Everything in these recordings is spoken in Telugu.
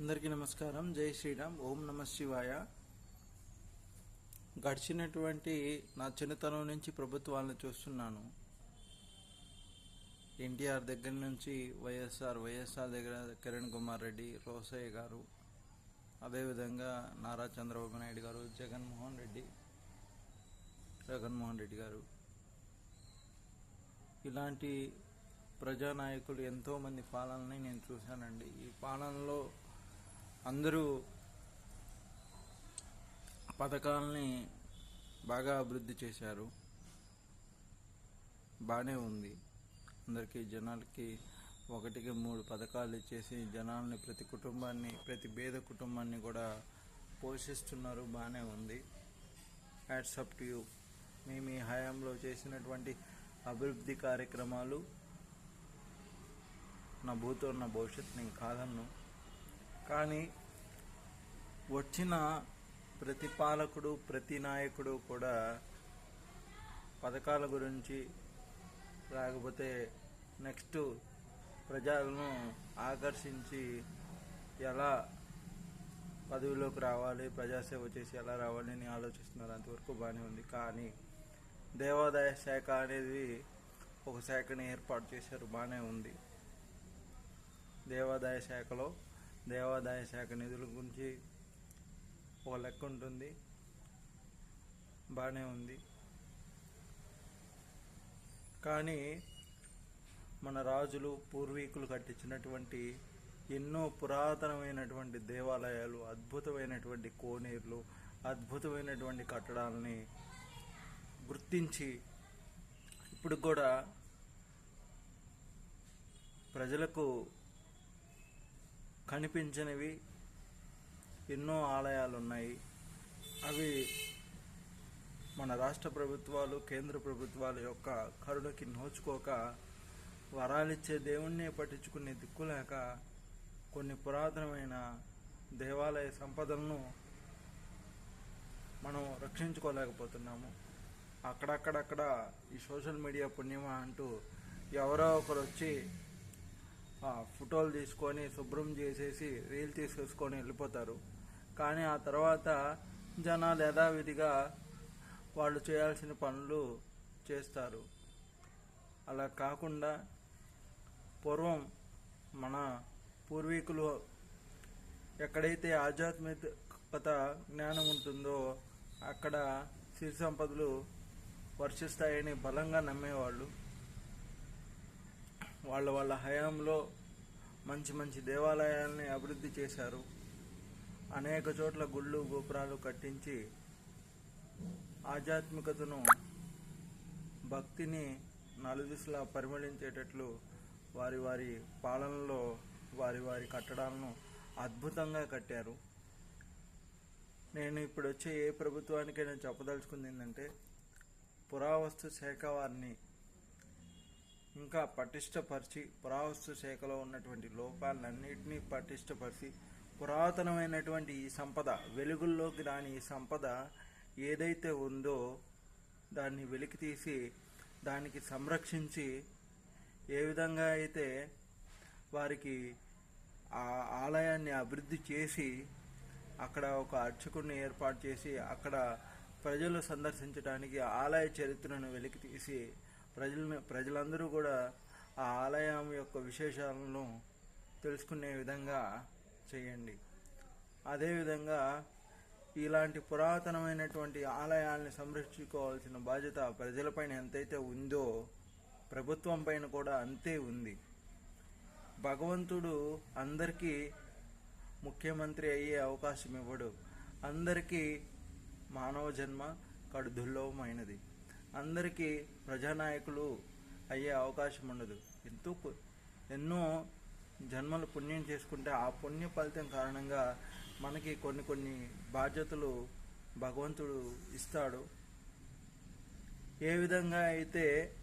అందరికీ నమస్కారం. జై శ్రీరామ్. ఓం నమ శివాయ. గడిచినటువంటి నా చిన్నతనం నుంచి ప్రభుత్వాలను చూస్తున్నాను. ఎన్టీఆర్ దగ్గర నుంచి వైఎస్ఆర్ వైఎస్ఆర్ దగ్గర కిరణ్ కుమార్ రెడ్డి రోసయ్య గారు అదేవిధంగా నారా చంద్రబాబు నాయుడు గారు జగన్మోహన్ రెడ్డి జగన్మోహన్ రెడ్డి గారు. ఇలాంటి ప్రజానాయకులు ఎంతోమంది పాలనని నేను చూశానండి. ఈ పాలనలో అందరూ పథకాలని బాగా అభివృద్ధి చేశారు. బాగానే ఉంది. అందరికీ జనాలకి ఒకటికి మూడు పథకాలు ఇచ్చేసి జనాల్ని ప్రతి కుటుంబాన్ని ప్రతి పేద కుటుంబాన్ని కూడా పోషిస్తున్నారు. బాగానే ఉంది. హ్యాట్స్ అప్ టు యూ మీ మీ హయాంలో చేసినటువంటి అభివృద్ధి కార్యక్రమాలు నా భూతో నా భవిష్యత్తు నేను కాదన్ను. కానీ వచ్చిన ప్రతి పాలకుడు ప్రతి నాయకుడు కూడా పథకాల గురించి లేకపోతే నెక్స్ట్ ప్రజలను ఆకర్షించి ఎలా పదవిలోకి రావాలి ప్రజాసేవ చేసి ఎలా రావాలి అని ఆలోచిస్తున్నారు. అంతవరకు బాగానే ఉంది. కానీ దేవాదాయ శాఖ అనేది ఒక శాఖని ఏర్పాటు చేశారు. బాగానే ఉంది. దేవాదాయ శాఖలో దేవాదాయ శాఖ నిధుల గురించి ఒక లెక్క ఉంటుంది. బాగానే ఉంది. కానీ మన రాజులు పూర్వీకులు కట్టించినటువంటి ఎన్నో పురాతనమైనటువంటి దేవాలయాలు అద్భుతమైనటువంటి కోనేరులు అద్భుతమైనటువంటి కట్టడాలని గుర్తించి ఇప్పుడు కూడా ప్రజలకు కనిపించనివి ఎన్నో ఆలయాలు ఉన్నాయి అవి మన రాష్ట్ర ప్రభుత్వాలు కేంద్ర ప్రభుత్వాల యొక్క కరుణకి నోచుకోక వరాలిచ్చే దేవుణ్ణే పట్టించుకునే దిక్కులేక కొన్ని పురాతనమైన దేవాలయ సంపదలను మనం రక్షించుకోలేకపోతున్నాము. అక్కడక్కడక్కడ ఈ సోషల్ మీడియా పుణ్యమా అంటూ ఎవరో ఒకరు వచ్చి ఫోటోలు తీసుకొని శుభ్రం చేసేసి రీల్ తీసేసుకొని వెళ్ళిపోతారు. కానీ ఆ తర్వాత జనాలు యథావిధిగా వాళ్ళు చేయాల్సిన పనులు చేస్తారు. అలా కాకుండా పూర్వం మన పూర్వీకులు ఎక్కడైతే ఆధ్యాత్మికత జ్ఞానం ఉంటుందో అక్కడ సిరి సంపదలు వర్షిస్తాయని బలంగా నమ్మేవాళ్ళు. వాళ్ళ వాళ్ళ హయాంలో మంచి మంచి దేవాలయాల్ని అభివృద్ధి చేశారు. అనేక చోట్ల గుళ్ళు గోపురాలు కట్టించి ఆధ్యాత్మికతను భక్తిని నలుదిశలా పరిమళించేటట్లు వారి వారి పాలనలో వారి వారి కట్టడాలను అద్భుతంగా కట్టారు. నేను ఇప్పుడు వచ్చే ఏ ప్రభుత్వానికైనా చెప్పదలుచుకుంది ఏంటంటే పురావస్తు శాఖ వారిని ఇంకా పటిష్టపరిచి పురావస్తు శాఖలో ఉన్నటువంటి లోపాలన్నింటినీ పటిష్టపరిచి పురాతనమైనటువంటి ఈ సంపద వెలుగుల్లోకి రాని ఈ సంపద ఏదైతే ఉందో దాన్ని వెలికి తీసి దానికి సంరక్షించి ఏ విధంగా అయితే వారికి ఆ ఆలయాన్ని అభివృద్ధి చేసి అక్కడ ఒక అర్చకుడిని ఏర్పాటు చేసి అక్కడ ప్రజలు సందర్శించడానికి ఆలయ చరిత్రను వెలికి తీసి ప్రజలను ప్రజలందరూ కూడా ఆ ఆలయం యొక్క విశేషాలను తెలుసుకునే విధంగా చేయండి. అదేవిధంగా ఇలాంటి పురాతనమైనటువంటి ఆలయాల్ని సంరక్షించుకోవాల్సిన బాధ్యత ప్రజలపైన ఎంతైతే ఉందో ప్రభుత్వం పైన కూడా అంతే ఉంది. భగవంతుడు అందరికీ ముఖ్యమంత్రి అయ్యే అవకాశం ఇవ్వడు. అందరికీ మానవ జన్మ కడుదుల్లోమైనది అందరికీ ప్రజానాయకులు అయ్యే అవకాశం ఉండదు. ఎంతో ఎన్నో జన్మలు పుణ్యం చేసుకుంటే ఆ పుణ్య ఫలితం కారణంగా మనకి కొన్ని కొన్ని బాధ్యతలు భగవంతుడు ఇస్తాడు. ఏ విధంగా అయితే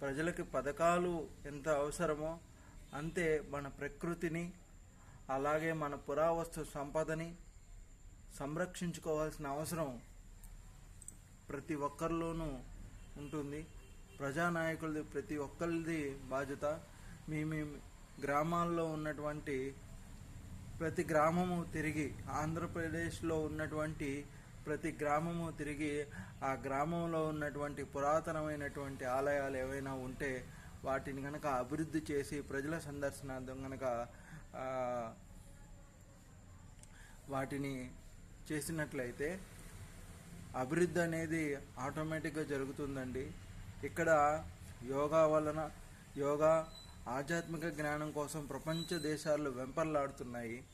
ప్రజలకి పథకాలు ఎంత అవసరమో అంతే మన ప్రకృతిని అలాగే మన పురావస్తు సంపదని సంరక్షించుకోవాల్సిన అవసరం ప్రతి ఒక్కరిలోనూ ఉంటుంది. ప్రజానాయకులది ప్రతి ఒక్కరిది బాధ్యత. మీ మీ గ్రామాల్లో ఉన్నటువంటి ప్రతి గ్రామము తిరిగి ఆంధ్రప్రదేశ్లో ఉన్నటువంటి ప్రతి గ్రామము తిరిగి ఆ గ్రామంలో ఉన్నటువంటి పురాతనమైనటువంటి ఆలయాలు ఏవైనా ఉంటే వాటిని కనుక అభివృద్ధి చేసి ప్రజల సందర్శనార్థం కనుక వాటిని చేసినట్లయితే అభివృద్ధి అనేది ఆటోమేటిక్గా జరుగుతుందండి. ఇక్కడ యోగా వలన యోగా ఆధ్యాత్మిక జ్ఞానం కోసం ప్రపంచ దేశాలు వెంపర్లాడుతున్నాయి.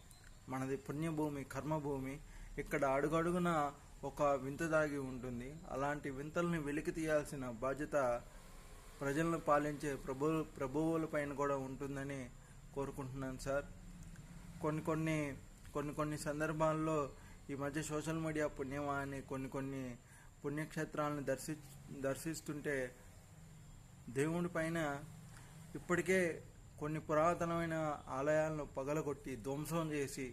మనది పుణ్యభూమి కర్మభూమి. ఇక్కడ అడుగడుగున ఒక వింత దాగి ఉంటుంది. అలాంటి వింతల్ని వెలికి తీయాల్సిన బాధ్యత ప్రజలను పాలించే ప్రభు ప్రభువుల పైన కూడా ఉంటుందని కోరుకుంటున్నాను సార్. కొన్ని కొన్ని కొన్ని కొన్ని సందర్భాల్లో ఈ మధ్య సోషల్ మీడియా పుణ్యమా అని కొన్ని కొన్ని పుణ్యక్షేత్రాలను దర్శి దర్శిస్తుంటే దేవుడి పైన ఇప్పటికే కొన్ని పురాతనమైన ఆలయాలను పగలగొట్టి ధ్వంసం చేసి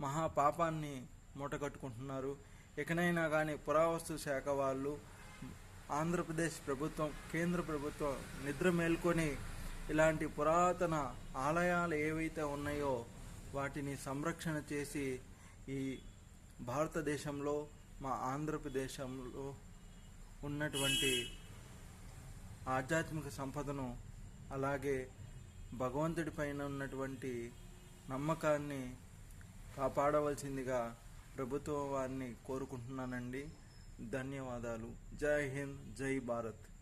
మహాపాపాన్ని మూటగట్టుకుంటున్నారు. ఎక్కడైనా కానీ పురావస్తు శాఖ వాళ్ళు ఆంధ్రప్రదేశ్ ప్రభుత్వం కేంద్ర ప్రభుత్వం నిద్ర మేల్కొని ఇలాంటి పురాతన ఆలయాలు ఏవైతే ఉన్నాయో వాటిని సంరక్షణ చేసి ఈ భారతదేశంలో మా ఆంధ్రప్రదేశంలో ఉన్నటువంటి ఆధ్యాత్మిక సంపదను అలాగే భగవంతుడి పైన ఉన్నటువంటి నమ్మకాన్ని కాపాడవలసిందిగా ప్రభుత్వం వారిని కోరుకుంటున్నానండి. ధన్యవాదాలు. జై హింద్ జై భారత్.